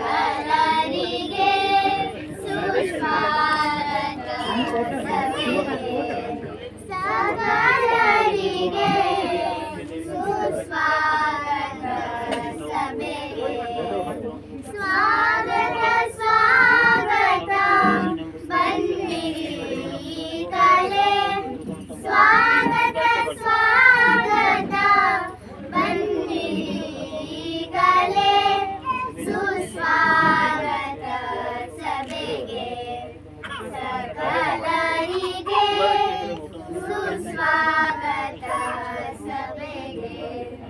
ಸಕಲರಿಗೆ ಸುಸ್ವಾಗತ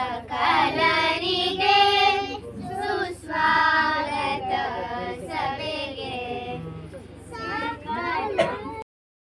का